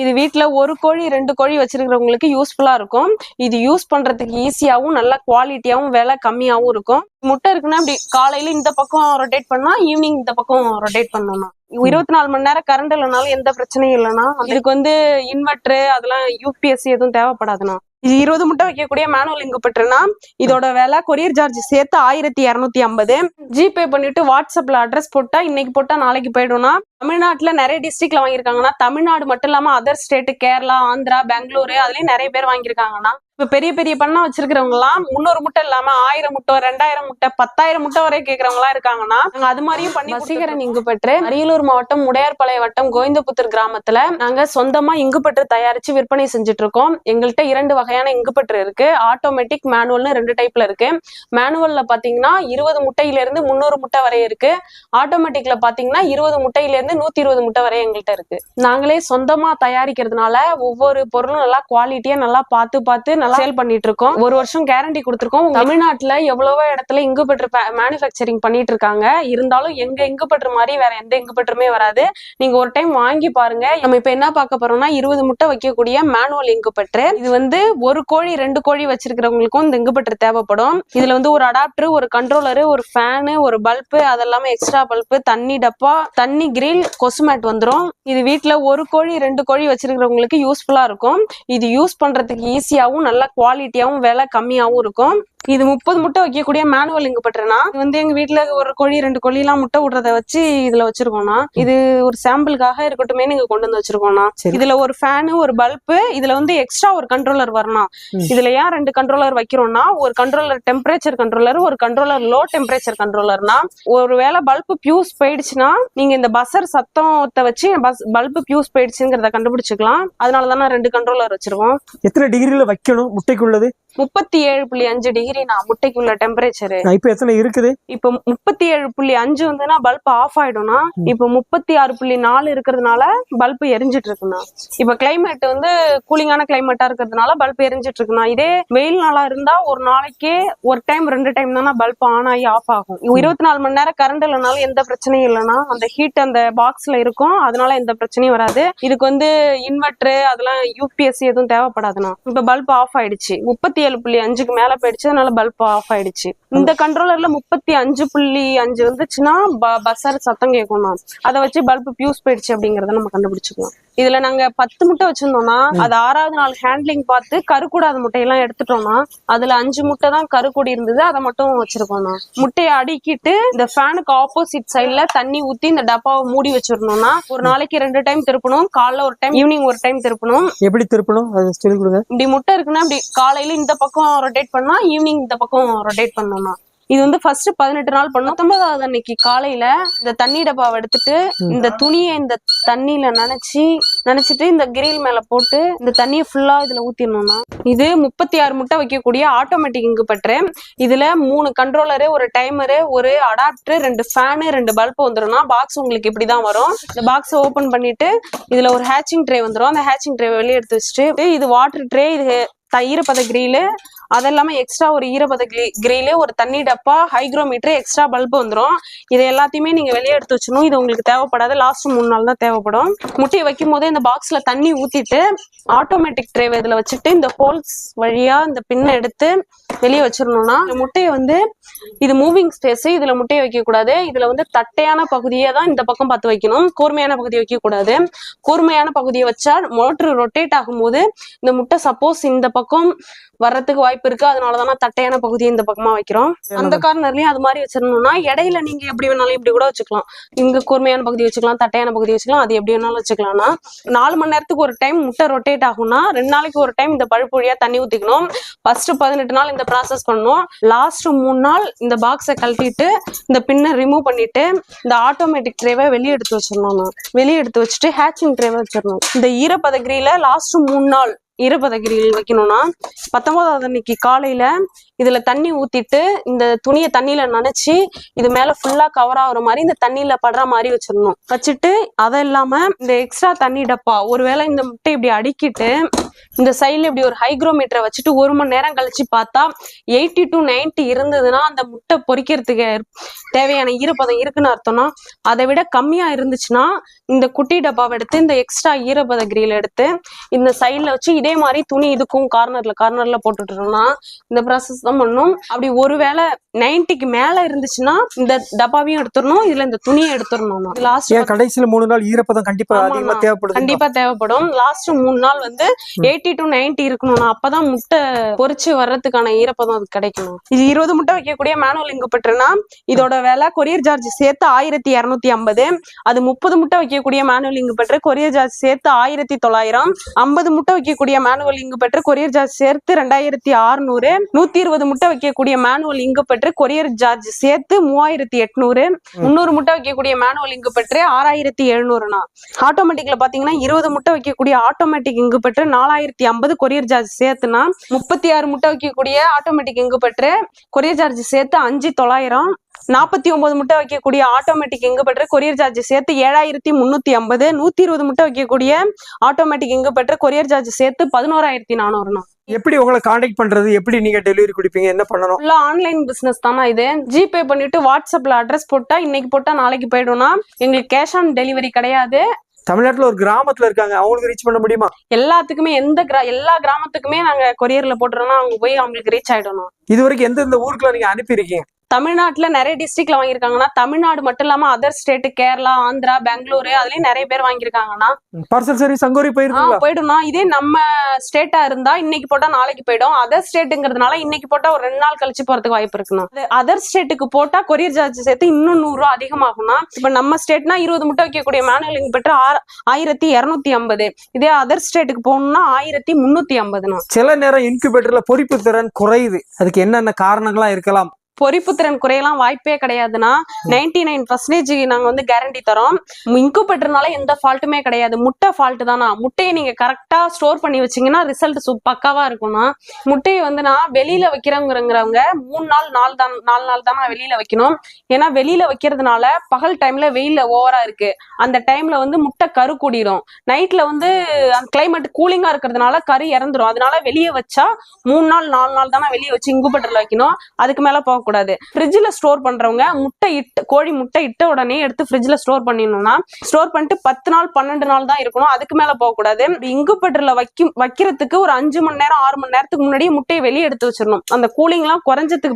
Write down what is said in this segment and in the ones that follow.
இது வீட்டில் ஒரு கோழி ரெண்டு கோழி வச்சிருக்கிறவங்களுக்கு யூஸ்ஃபுல்லாக இருக்கும். இது யூஸ் பண்ணுறதுக்கு ஈஸியாகவும் நல்ல குவாலிட்டியாகவும் விலை கம்மியாகவும் இருக்கும். முட்டை இருக்குன்னா இப்படி காலையில இந்த பக்கம் ரொட்டேட் பண்ணா ஈவினிங் இந்த பக்கம் ரொட்டேட் பண்ணணும் இருபத்தி நாலு மணி நேரம் கரண்ட் இல்லைனாலும் எந்த பிரச்சனையும் இல்லைன்னா இதுக்கு வந்து இன்வெர்டர் அதெல்லாம் யூபிஎஸ்சி எதுவும் தேவைப்படாதுண்ணா. இது இருபது முட்டை வைக்கக்கூடிய மேனுவல் இங்குபெட்டர்னா இதோட விலை கொரியர் சார்ஜ் சேர்த்து ஆயிரத்தி இரநூத்தி ஐம்பது. ஜிபே பண்ணிட்டு வாட்ஸ்அப்ல அட்ரஸ் போட்டா இன்னைக்கு போட்டா நாளைக்கு போயிடும்னா தமிழ்நாட்டுல நிறைய டிஸ்ட்ரிக்ட்ல வாங்கியிருக்காங்கன்னா தமிழ்நாடு மட்டும் இல்லாம அதர் ஸ்டேட் கேரளா ஆந்திரா பெங்களூரு அதுலயும் நிறைய பேர் வாங்கியிருக்காங்கன்னா இப்ப பெரிய பெரிய பண்ணா வச்சிருக்கிறவங்க எல்லாம் முன்னூறு முட்டை இல்லாம ஆயிரம் முட்டை ரெண்டாயிரம் முட்டை பத்தாயிரம் முட்டை வரை கேக்குறவங்க எல்லாம் இருக்காங்கன்னா நாங்க அது மாதிரியும் பண்ணி வசீகரன் இங்கு பெற்று அரியலூர் மாவட்டம் உடையார்பாளைய வட்டம் கோவிந்தபுத்தூர் கிராமத்துல நாங்க சொந்தமா இங்கு பெற்று தயாரிச்சு விற்பனை செஞ்சுட்டு இருக்கோம் எங்கள்கிட்ட இரண்டு வகையான இங்கு பெற்று இருக்கு ஆட்டோமேட்டிக் மேனுவல்னு ரெண்டு டைப்ல இருக்கு. மேனுவல்ல பாத்தீங்கன்னா இருபது முட்டையில இருந்து முந்நூறு முட்டை வரை இருக்கு. ஆட்டோமேட்டிக்ல பாத்தீங்கன்னா இருபது முட்டையில இருந்து நூத்தி இருபது முட்டை வரை எங்கள்கிட்ட இருக்கு. நாங்களே சொந்தமா தயாரிக்கிறதுனால ஒவ்வொரு பொருளும் நல்லா குவாலிட்டியா நல்லா பார்த்து பார்த்து நல்லா சேல் பண்ணிட்டு இருக்கோம் ஒரு வருஷம் கேரண்டி கொடுத்துருக்கோம். தமிழ்நாட்டுல எவ்வளவோ இடத்துல இங்கு பெற்று மேனுஃபேக்சரிங் பண்ணிட்டு இருக்காங்க இருந்தாலும் எங்க இங்கு பெற்ற மாதிரி வேற எந்த இங்கு பெற்றுமே வராது. நீங்க ஒரு டைம் வாங்கி பாருங்க. நம்ம இப்ப என்ன பார்க்க போறோம்னா இருபது முட்டை வைக்கக்கூடிய மேனுவல் இங்கு பெற்று இது வந்து ஒரு கோழி ரெண்டு கோழி வச்சிருக்கிறவங்களுக்கும் இந்த இங்கு பெற்று தேவைப்படும். இதுல வந்து ஒரு அடாப்டர் ஒரு கண்ட்ரோலரு ஒரு ஃபேனு ஒரு பல்பு அதெல்லாமே எக்ஸ்ட்ரா பல்பு தண்ணி டப்பா தண்ணி கிரில் கொசுமேட் வந்துரும். இது வீட்ல ஒரு கோழி ரெண்டு கோழி வச்சிருக்கிறவங்களுக்கு யூஸ்ஃபுல்லா இருக்கும். இது யூஸ் பண்றதுக்கு ஈஸியாகவும் நல்லா குவாலிட்டியாவும் விலை கம்மியாவும் இருக்கும். இது முப்பது முட்டை வைக்கக்கூடிய மேனுவல் இங்கு பட்டுறனா. வந்து எங்க வீட்ல ஒரு கோழி ரெண்டு கோழி எல்லாம் முட்டை விடுறத வச்சு இதுல வச்சிருக்கோம்னா இது ஒரு சாம்பிளுக்காக இருக்கட்டுமே நீங்க கொண்டு வந்து வச்சிருக்கோம்னா சரி. இதுல ஒரு ஃபேனு ஒரு பல்பு இதுல வந்து எக்ஸ்ட்ரா ஒரு கண்ட்ரோலர் வரணும். இதுல ஏன் ரெண்டு கண்ட்ரோலர் வைக்கிறோம்னா ஒரு கண்ட்ரோலர் டெம்பரேச்சர் கண்ட்ரோலர் ஒரு கண்ட்ரோலர் லோ டெம்பரேச்சர் கண்ட்ரோலர்னா ஒருவேளை பல்பு பியூஸ் போயிடுச்சுன்னா நீங்க இந்த பஸ்ஸர் சத்தத்தை வச்சு பல்பு பியூஸ் போயிடுச்சுங்கிறத கண்டுபிடிச்சுக்கலாம். அதனால தான் நான் ரெண்டு கண்ட்ரோலர் வச்சிருக்கோம். எத்தனை டிகிரில வைக்கணும் முட்டைக்குள்ளது? முப்பத்தி ஏழு புள்ளி அஞ்சு டிகிரி நான் முட்டைக்குள்ள டெம்பரேச்சர் இப்ப எத்தனை இருக்குது? இப்ப முப்பத்தி ஏழு புள்ளி அஞ்சு வந்துன்னா பல்ப் ஆஃப் ஆயிடும்னா இப்ப முப்பத்தி ஆறு புள்ளி நாலு இருக்கிறதுனால பல்ப் எரிஞ்சிட்டு இருக்குண்ணா. இப்ப கிளைமேட் வந்து கூலிங்கான கிளைமேட்டா இருக்கிறதுனால பல்ப் எரிஞ்சிட்டு இருக்குண்ணா. இதே வெயில் நாளா இருந்தா ஒரு நாளைக்கே ஒரு டைம் ரெண்டு டைம் தானே பல்ப் ஆன் ஆகி ஆஃப் ஆகும். இருபத்தி நாலு மணி நேரம் கரண்ட் இல்லைனாலும் எந்த பிரச்சனையும் இல்லைன்னா அந்த ஹீட் அந்த பாக்ஸ்ல இருக்கும். அதனால எந்த பிரச்சனையும் வராது. இதுக்கு வந்து இன்வெர்டர் அதெல்லாம் யூபிஎஸ்சி எதுவும் தேவைப்படாதுண்ணா. இப்ப பல்ப் ஆஃப் ஆயிடுச்சு. முப்பத்தி ஏழு புள்ளி அஞ்சுக்கு மேல போயிடுச்சு. அதனால பல்ப் ஆஃப் ஆயிடுச்சு. இந்த கண்ட்ரோலர்ல முப்பத்தி அஞ்சு புள்ளி அஞ்சு வந்துச்சுன்னா பஸ்ஸர் சத்தம் கேட்கும்னா அதை வச்சு பல்ப் பியூஸ் போயிடுச்சு அப்படிங்கறத நம்ம கண்டுபிடிச்சுக்கலாம். இதுல நாங்க பத்து முட்டை வச்சிருந்தோம்னா அது ஆறாவது நாள் ஹேண்ட்லிங் பார்த்து கருக்கூடாத முட்டையெல்லாம் எடுத்துட்டோம்னா அதுல அஞ்சு முட்டை தான் கருக்கூடி இருந்தது. அதை மட்டும் வச்சிருக்கோம்னா முட்டையை அடுக்கிட்டு இந்த ஃபேனுக்கு ஆப்போசிட் சைடுல தண்ணி ஊத்தி இந்த டப்பாவை மூடி வச்சிடணும்னா ஒரு நாளைக்கு ரெண்டு டைம் திருப்பணும். காலைல ஒரு டைம் ஈவினிங் ஒரு டைம் திருப்பணும். எப்படி திருப்பணும்? அதை சொல்லி கொடுங்க. இப்படி முட்டை இருக்குன்னா இப்படி காலையில இந்த பக்கம் ரொட்டேட் பண்ணா ஈவினிங் இந்த பக்கம் ரொட்டேட் பண்ணணும்னா. இது வந்து ஃபர்ஸ்ட் பதினெட்டு நாள் பண்ணும் பத்தொன்பதாவது அன்னைக்கு காலையில இந்த தண்ணி டப்பாவை எடுத்துட்டு இந்த துணியை இந்த தண்ணியில நனைச்சி நனைச்சிட்டு இந்த கிரில் மேல போட்டு இந்த தண்ணியை ஃபுல்லா இதுல ஊத்திடணும்னா. இது முப்பத்தி ஆறு முட்டை வைக்கக்கூடிய ஆட்டோமேட்டிக் இங்கு பற்று. இதுல மூணு கண்ட்ரோலரு ஒரு டைமரு ஒரு அடாப்டர் ரெண்டு ஃபேனு ரெண்டு பல்ப் வந்துரும்னா பாக்ஸ் உங்களுக்கு இப்படிதான் வரும். இந்த பாக்ஸை ஓபன் பண்ணிட்டு இதுல ஒரு ஹேச்சிங் ட்ரே வந்துரும். அந்த ஹேச்சிங் ட்ரே வெளியே எடுத்து வச்சுட்டு இது வாட்டர் ட்ரே இது ஈரப்பத கிரிலு அது இல்லாமல் எக்ஸ்ட்ரா ஒரு ஈரப்பத கிரிலு ஒரு தண்ணி டப்பா ஹைக்ரோமீட்டர் எக்ஸ்ட்ரா பல்ப் வந்துடும் இது எல்லாத்தையுமே நீங்க வெளியே எடுத்து வச்சணும் இது உங்களுக்கு தேவைப்படாது. லாஸ்ட் மூணு நாள் தான் தேவைப்படும். முட்டையை வைக்கும் போதே இந்த பாக்ஸ்ல தண்ணி ஊற்றிட்டு ஆட்டோமேட்டிக் ட்ரேவை இதில் வச்சுட்டு இந்த ஹோல்ஸ் வழியா இந்த பின்னை எடுத்து வெளியே வச்சிடணும்னா இந்த முட்டையை வந்து இது மூவிங் ஸ்பேஸ் இதுல முட்டையை வைக்க கூடாது இதுல வந்து தட்டையான பகுதியை தான் இந்த பக்கம் பார்த்து வைக்கணும். கூர்மையான பகுதியை வைக்க கூடாது கூர்மையான பகுதியை வச்சா மோட்டர் ரொட்டேட் ஆகும்போது இந்த முட்டை சப்போஸ் இந்த பக்கம் வர்றதுக்கு வாய்ப்பு இருக்கு. அதனாலதான் தட்டையான பகுதியை இந்த பக்கமா வைக்கிறோம். அந்த கார்னர்லயும் அது மாதிரி வச்சிடணும்னா இடையில நீங்க எப்படி வேணாலும் இப்படி கூட வச்சுக்கலாம். இங்க கூர்மையான பகுதி வச்சுக்கலாம் தட்டையான பகுதி வச்சுக்கலாம் அது எப்படி வேணாலும் வச்சுக்கலாம்னா நாலு மணி நேரத்துக்கு ஒரு டைம் முட்டை ரொட்டேட் ஆகும்னா ரெண்டு நாளைக்கு ஒரு டைம் இந்த பழுப்பு வழியா தண்ணி ஊத்திக்கணும். ஃபர்ஸ்ட் பதினெட்டு நாள் இந்த ப்ராசஸ் பண்ணோம். லாஸ்ட் மூணு நாள் இந்த பாக்ஸை கழட்டிட்டு இந்த பின்னை ரிமூவ் பண்ணிட்டு இந்த ஆட்டோமேட்டிக் ட்ரேவை வெளியே எடுத்து வச்சிடணும் நான். வெளியே எடுத்து வச்சுட்டு ஹேச்சிங் ட்ரேவை வச்சிடணும். இந்த ஈரப்பதகிரியில லாஸ்ட் மூணு நாள் ஈரப்பதகிரியில் வைக்கணும்னா பத்தொன்பதாவது அன்னைக்கு காலையில இதுல தண்ணி ஊத்திட்டு இந்த துணியை தண்ணியில நனைச்சு இது மேல ஃபுல்லா கவர் ஆகுற மாதிரி இந்த தண்ணியில படுற மாதிரி வச்சிடணும். வச்சுட்டு அதை இல்லாம இந்த எக்ஸ்ட்ரா தண்ணி டப்பா ஒருவேளை இந்த முட்டை இப்படி அடிக்கிட்டு இந்த சைடுல இப்படி ஒரு ஹைக்ரோமீட்டரை வச்சுட்டு ஒரு மணி நேரம் கழிச்சு பார்த்தா எயிட்டி டு 90 இருந்ததுன்னா அந்த முட்டை பொரிக்கிறதுக்கு தேவையான ஈரப்பதம் இருக்குன்னு அர்த்தம்னா அதை விட கம்மியா இருந்துச்சுன்னா இந்த குட்டி டப்பாவை எடுத்து இந்த எக்ஸ்ட்ரா ஈரப்பத கிரில் எடுத்து இந்த சைடுல வச்சு இதே மாதிரி துணி இதுக்கும் கார்னர்ல கார்னர்ல போட்டுட்டோம்னா இந்த ப்ராசஸ் தான் பண்ணும். அப்படி ஒருவேளை நைன்டிக்கு மேல இருந்துச்சுன்னா இந்த டப்பாவையும் எடுத்துடணும் இதுல இந்த துணியை எடுத்துடணும் லாஸ்ட் கடைசியில மூணு நாள் ஈரப்பதம் கண்டிப்பா ஆமாண்ணா. அதிகமா தேவைப்படுது கண்டிப்பா தேவைப்படும். லாஸ்ட் மூணு நாள் வந்து எயிட்டி டு 90 இருக்கணும்னா அப்பதான் முட்டை பொரிச்சு வர்றதுக்கான ஈரப்பதம் அது கிடைக்கணும். இது இருபது முட்டை வைக்கக்கூடிய மேனுவல் இங்கு பெற்றுனா இதோட விலை கொரியர் சார்ஜ் சேர்த்து ஆயிரத்தி இருநூத்தி ஐம்பது. அது முப்பது முட்டை வைக்கக்கூடிய மேனுவல் இங்கு பெற்று கொரியர் சார்ஜ் சேர்த்து ஆயிரத்தி தொள்ளாயிரம். ஐம்பது முட்டை வைக்கக்கூடிய மேனுவல் இங்கு பெற்று கொரியர் சார்ஜ் சேர்த்து ரெண்டாயிரத்தி அறுநூறு நூத்தி இருபது முட்டை வைக்கக்கூடிய மேனுவல் இங்கு பெற்று கொரியர் சார்ஜ் சேர்த்து மூவாயிரத்தி எட்நூறு. முந்நூறு முட்டை வைக்கக்கூடிய மேனுவல் இங்கு பெற்று ஆறாயிரத்தி எழுநூறுனா. ஆட்டோமேட்டிக்ல பாத்தீங்கன்னா இருபது முட்டை வைக்கக்கூடிய ஆட்டோமேட்டிக் இங்கு பெற்று நாலாயிரத்தி ஐம்பது கொரியர் சார்ஜ் சேர்த்துனா முப்பத்தி ஆறு முட்டை வைக்கக்கூடிய ஆட்டோமேட்டிக் இங்கு பெற்று கொரியர் சார்ஜ் சேர்த்து அஞ்சு தொள்ளாயிரம் நாற்பத்தி ஒன்பது முட்டை வைக்கக்கூடிய ஆட்டோமேட்டிக் இங்கு பெற்று கொரியர் சார்ஜ் சேர்த்து ஏழாயிரத்தி முன்னூத்தி ஐம்பது நூத்தி இருபது முட்டை வைக்கக்கூடிய ஆட்டோமேட்டிக் இங்கு பெற்று கொரியர் சார்ஜ் சேர்த்து பதினோராயிரத்தி நானூறுனா எப்படி உங்களை காண்டாக்ட் பண்றது? எப்படி நீங்க டெலிவரி கொடுப்பீங்க? என்ன பண்ணணும்? ஃபுல்லா ஆன்லைன் பிசினஸ் தானா இது? ஜிபே பண்ணிட்டு வாட்ஸ்அப்ல அட்ரஸ் போட்டா இன்னைக்கு போட்டா நாளைக்கு போயிடும்னா எங்களுக்கு கேஷ் ஆன் டெலிவரி கிடையாது. தமிழ்நாட்டுல ஒரு கிராமத்துல இருக்காங்க. அவங்களுக்கு ரீச் பண்ண முடியுமா? எல்லாத்துக்குமே எந்த கிரா எல்லா கிராமத்துக்குமே நாங்க கொரியர்ல போட்டுறோம்னா அவங்க போய் அவங்களுக்கு ரீச் ஆயிடணும். இது வரைக்கும் எந்தெந்த ஊருக்குள்ள நீங்க அனுப்பியிருக்கீங்க? தமிழ்நாட்டுல நிறைய டிஸ்ட்ரிக்ட்ல வாங்கியிருக்காங்கன்னா தமிழ்நாடு மட்டும் இல்லாம அதர் ஸ்டேட் கேரளா ஆந்திரா பெங்களூரு அதுலயும் நிறைய பேர் வாங்கியிருக்காங்கன்னா பார்சல் சர்வீஸ் அங்கோரி போயிருக்கீங்களா? போயிடும்னா இதே நம்ம ஸ்டேட்டா இருந்தா இன்னைக்கு போட்டா நாளைக்கு போயிடும். அதர் ஸ்டேட்டுங்கிறதுனால இன்னைக்கு போட்டா ஒரு ரெண்டு நாள் கழிச்சு போறதுக்கு வாய்ப்பு இருக்குண்ணா. அதர் ஸ்டேட்டுக்கு போட்டா கொரியர் சார்ஜ் சேர்த்து இன்னும் நூறு ரூபா அதிகமாகும்னா இப்ப நம்ம ஸ்டேட்னா இருபது முட்டை வைக்கக்கூடிய மேனுவலிங் பெற்று ஆறு- ஆயிரத்தி இருநூத்தி ஐம்பது. இதே அதர் ஸ்டேட்டுக்கு போகணும்னா ஆயிரத்தி முன்னூத்தி ஐம்பதுண்ணா. சில நேரம் இன்குபேட்டர்ல பொறிப்பு திறன் குறையுது. அதுக்கு என்னென்ன காரணங்களா இருக்கலாம். பொறிப்பு திறன் குறையலாம் வாய்ப்பே கிடையாதுன்னா நைன்டி நைன் பர்சன்டேஜ் நாங்க வந்து கேரண்டி தரோம். இன்குபேட்டர்னால எந்த ஃபால்ட்டுமே கிடையாது. முட்டை ஃபால்ட் தானா? முட்டையை நீங்க கரெக்டா ஸ்டோர் பண்ணி வச்சீங்கன்னா ரிசல்ட் பக்காவா இருக்கும்னா முட்டையை வந்து நான் வெளியில வைக்கிறவங்கிறவங்க மூணு நாள் நாலு தான் நாலு நாள் தானே வெளியில வைக்கணும். ஏன்னா வெளியில வைக்கிறதுனால பகல் டைம்ல வெயில்ல ஓவரா இருக்கு. அந்த டைம்ல வந்து முட்டை கரு கூடிரும். நைட்ல வந்து அந்த கிளைமேட் கூலிங்கா இருக்கிறதுனால கரு இறந்துரும். அதனால வெளியே வச்சா மூணு நாள் நாலு நாள் தானே வெளியே வச்சு இன்குபேட்டர்ல வைக்கணும். அதுக்கு மேல கூடாது ஃப்ரிட்ஜில் ஸ்டோர் பண்றவங்க முட்டை இட்டு கோழி முட்டை இட்ட உடனே எடுத்து ஃப்ரிட்ஜ்ல ஸ்டோர் பண்ணிடணும்னா ஸ்டோர் பண்ணிட்டு பத்து நாள் பன்னெண்டு நாள் தான் இருக்கணும். அதுக்கு மேல போகக்கூடாது. இங்கு இன்குபேட்டர்ல வைக்கும் வைக்கிறதுக்கு ஒரு அஞ்சு மணி நேரம் ஆறு மணி நேரத்துக்கு முன்னாடியே முட்டையை வெளியே எடுத்து வச்சிடணும். அந்த கூலிங்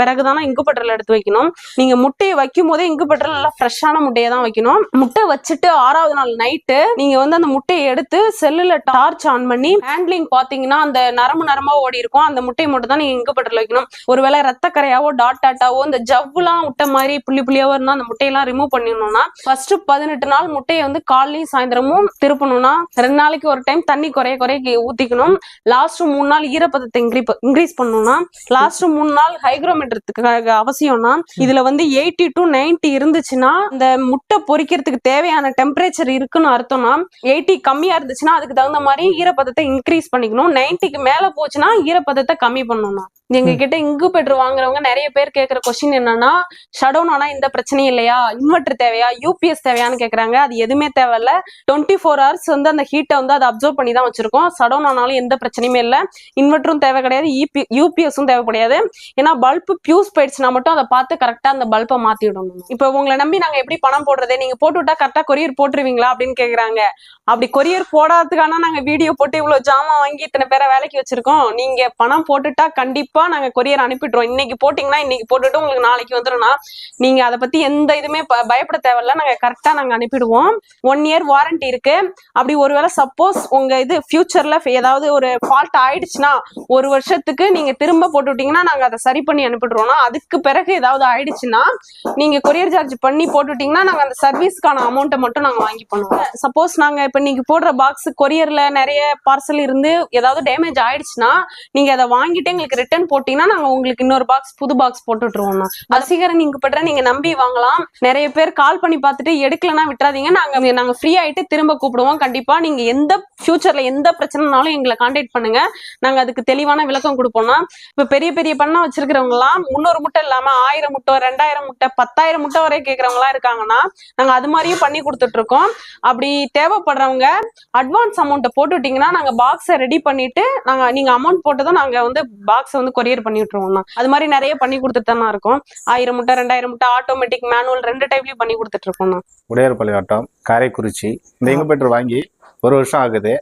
பிறகு தானே இங்கு இன்குபேட்டர்ல எடுத்து வைக்கணும். நீங்க முட்டையை வைக்கும் போதே இன்குபேட்டர்ல நல்லா ஃப்ரெஷ்ஷான முட்டையை தான் வைக்கணும். முட்டை வச்சுட்டு ஆறாவது நாள் நைட்டு நீங்க வந்து அந்த முட்டையை எடுத்து செல்லுல டார்ச் ஆன் பண்ணி ஹேண்ட்லிங் பாத்தீங்கன்னா அந்த நரம்பு நரம்பா ஓடி இருக்கும். அந்த முட்டையை மட்டும் தான் நீங்க இன்குபேட்டர்ல வைக்கணும். ஒருவேளை ரத்த கரையாவோ டாட் டாட்டாவோ இந்த ஜவ்வுலாம் விட்ட மாதிரி புள்ளி புள்ளியாவோ இருந்தா அந்த முட்டையெல்லாம் ரிமூவ் பண்ணிடணும்னா ஃபர்ஸ்ட் பதினெட்டு நாள் முட்டையை வந்து காலையும் சாயந்தரமும் திருப்பணும்னா ரெண்டு நாளைக்கு ஒரு டைம் தண்ணி குறைய குறைய ஊத்திக்கணும். லாஸ்ட் மூணு நாள் ஈரப்பதத்தை இன்க்ரீ இன்க்ரீஸ் பண்ணணும்னா லாஸ்ட் மூணு நாள் ஹைக்ரோமீட்டருக்கு அவசியம்னா இதுல வந்து எயிட்டி டு 90 இருந்துச்சுன்னா இந்த முட்டை பொரிக்கிறதுக்கு தேவையான டெம்பரேச்சர் இருக்குன்னு அர்த்தம்னா எயிட்டி கம்மியா இருந்துச்சுன்னா அதுக்கு தகுந்த மாதிரி ஈரப்பதத்தை இன்க்ரீஸ் பண்ணிக்கணும். 90க்கு மேல போச்சுன்னா ஈரப்பதத்தை கம்மி பண்ணணும் எங்க கிட்ட இன்குபேட்டர் வாங்குறவங்க நிறைய பேர் கேக்குற கொஸ்டின் என்னன்னா ஷடவுன் ஆனா இந்த பிரச்சனையும் இல்லையா? இன்வெர்டர் தேவையா? யூபிஎஸ் தேவையான்னு கேக்குறாங்க. அது எதுவுமே தேவையில்ல. டுவெண்ட்டி ஃபோர் ஹவர்ஸ் வந்து அந்த ஹீட்டை வந்து அதை அப்சர்வ் பண்ணி தான் வச்சிருக்கோம். ஷடவுன் ஆனாலும் எந்த பிரச்சனையுமே இல்லை. இன்வெர்டரும் தேவை கிடையாது. இபி யூபிஎஸும் தேவை கிடையாது ஏன்னா பல்ப் பியூஸ் போயிடுச்சுன்னா மட்டும் அதை பார்த்து கரெக்டா அந்த பல்பை மாத்தி விடணும் இப்போ உங்களை நம்பி நாங்க எப்படி பணம் போடுறது? நீங்க போட்டு விட்டா கரெக்டா கொரியர் போட்டுருவீங்களா? அப்படின்னு கேக்குறாங்க. அப்படி கொரியர் போடாததுக்கான நாங்க வீடியோ போட்டு இவ்வளவு ஜாமான் வாங்கி இத்தனை பேரை வேலைக்கு வச்சிருக்கோம். நீங்க பணம் போட்டுட்டா கண்டிப்பா நாங்க கொரியர் அனுப்பிடுறோம் இன்னைக்கு போட்டீங்கன்னா இன்னைக்கு போட்டுட்டு உங்களுக்கு நாளைக்கு வந்துடும்னா நீங்க அதை பத்தி எந்த இதுவுமே ப- பயப்பட தேவையில்ல. நாங்க கரெக்டா நாங்க அனுப்பிடுவோம். ஒன் இயர் வாரண்டி இருக்கு. அப்படி ஒருவேளை சப்போஸ் உங்க இது ஃபியூச்சர்ல ஏதாவது ஒரு ஃபால்ட் ஆயிடுச்சுன்னா ஒரு வருஷத்துக்கு நீங்க திரும்ப போட்டுவிட்டீங்கன்னா நாங்க அதை சரி பண்ணி அனுப்பிடுறோம்னா அதுக்கு பிறகு ஏதாவது ஆயிடுச்சுன்னா நீங்க கொரியர் சார்ஜ் பண்ணி போட்டுட்டீங்கன்னா நாங்க அந்த சர்வீஸ்க்கான அமௌண்ட்டை மட்டும் நாங்க வாங்கி பண்ணுவோம். சப்போஸ் நாங்க இப்ப நீங்க போடுற பாக்ஸ் கொரியர்ல நிறைய பார்சல் இருந்து ஏதாவது டேமேஜ் ஆயிடுச்சுன்னா நீங்க அதை வாங்கிட்டு எங்களுக்கு ரிட்டர்ன் போட்டீங்கன்னா நாங்க உங்களுக்கு இன்னொரு பாக்ஸ் புது பாக்ஸ் போட்டு போட்டு வசீகரன் நீங்க பண்ற நீங்க நம்பி வாங்கலாம். நிறைய பேர் கால் பண்ணி பார்த்துட்டு எடுக்கலன்னா விட்டுறாதீங்க. நாங்க நாங்க ஃப்ரீ ஆயிட்டு திரும்ப கூப்பிடுவோம். கண்டிப்பா நீங்க எந்த ஃபியூச்சர்ல எந்த பிரச்சனைனாலும் எங்களை காண்டாக்ட் பண்ணுங்க. நாங்க அதுக்கு தெளிவான விளக்கம் கொடுப்போம்னா இப்ப பெரிய பெரிய பண்ணா வச்சிருக்கிறவங்க எல்லாம் முன்னூறு முட்டை இல்லாம ஆயிரம் முட்டை ரெண்டாயிரம் முட்டை பத்தாயிரம் முட்டை வரை கேக்குறவங்க எல்லாம் இருக்காங்கன்னா நாங்க அது மாதிரியும் பண்ணி கொடுத்துட்டு இருக்கோம் அப்படி தேவைப்படுறவங்க அட்வான்ஸ் அமௌண்ட்டை போட்டு விட்டீங்கன்னா நாங்க பாக்ஸை ரெடி பண்ணிட்டு நாங்க நீங்க அமௌண்ட் போட்டதும் நாங்க வந்து பாக்ஸ் வந்து கொரியர் பண்ணி விட்டுருவோம்னா. அது மாதிரி நிறைய பண்ணி கொடுத்துட்டு தானே இருக்கோம். ஆயிரம் முட்டை ரெண்டாயிரம் முட்டை ஆட்டோமேட்டிக் மேனுவல் ரெண்டு டைப்லயும் பண்ணி கொடுத்துட்டு இருக்கோம்ண்ணா. உடையார்பள்ளி வட்டம் காரைக்குறிச்சி. இந்த இங்குபெட்டர் வாங்கி ஒரு வருஷம் ஆகுது.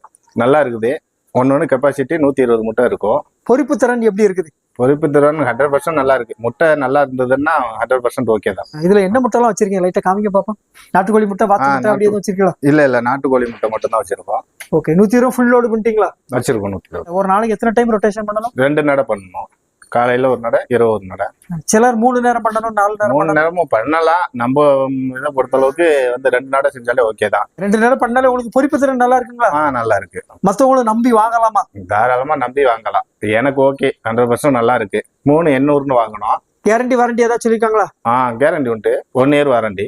நல்லா இருக்குது. ஒன்று ஒன்று கெப்பாசிட்டி நூற்றி இருபது முட்டை இருக்கும். பொறிப்பு திறன் எப்படி இருக்குது? பொறுப்பு திறன் ஹண்ட்ரட் பர்சன்ட் நல்லா இருக்கு முட்டை நல்லா இருந்ததுன்னா ஹண்ட்ரட் பர்சன்ட் ஓகே தான். இதுல என்ன முட்டைலாம் வச்சிருக்கீங்க? லைட்டா காமிக்க பாப்போம். நாட்டுக்கோழி முட்டை வாத்து ஆ, முட்டை அப்படி எதுவும் வச்சிருக்கீங்களா? இல்லை இல்லை நாட்டுக்கோழி முட்டை மட்டும் தான் வச்சிருக்கோம். ஓகே நூத்தி இருபது ஃபுல் லோடு பண்ணிட்டீங்களா? வச்சிருக்கோம் இருபது. ஒரு நாளைக்கு எத்தனை டைம் ரொட்டேஷன் பண்ணணும்? ரெண்டு நடை பண்ணணும். காலையில் ஒரு நடை இரவு ஒரு நடை. சிலர் மூணு நேரம் பண்ணணும் நாலு நேரம் மூணு நேரமும் பண்ணலாம் நம்ம இதை பொறுத்தளவுக்கு வந்து ரெண்டு நடை செஞ்சாலே ஓகே தான். ரெண்டு நேரம் பண்ணாலே உங்களுக்கு பொறிப்பு திறன் நல்லா இருக்குங்களா? ஆ நல்லா இருக்கு. மத்தவங்களும் நம்பி வாங்கலாமா? தாராளமா நம்பி வாங்கலாம். எனக்கு ஓகே ஹண்ட்ரட் பர்சன்ட் நல்லா இருக்கு. மூணு எண்ணூறுன்னு வாங்கினோம் கேரண்டி வாரண்டி ஏதாவது சொல்லிருக்காங்களா? ஆ கேரண்டி உண்டு. One year warranty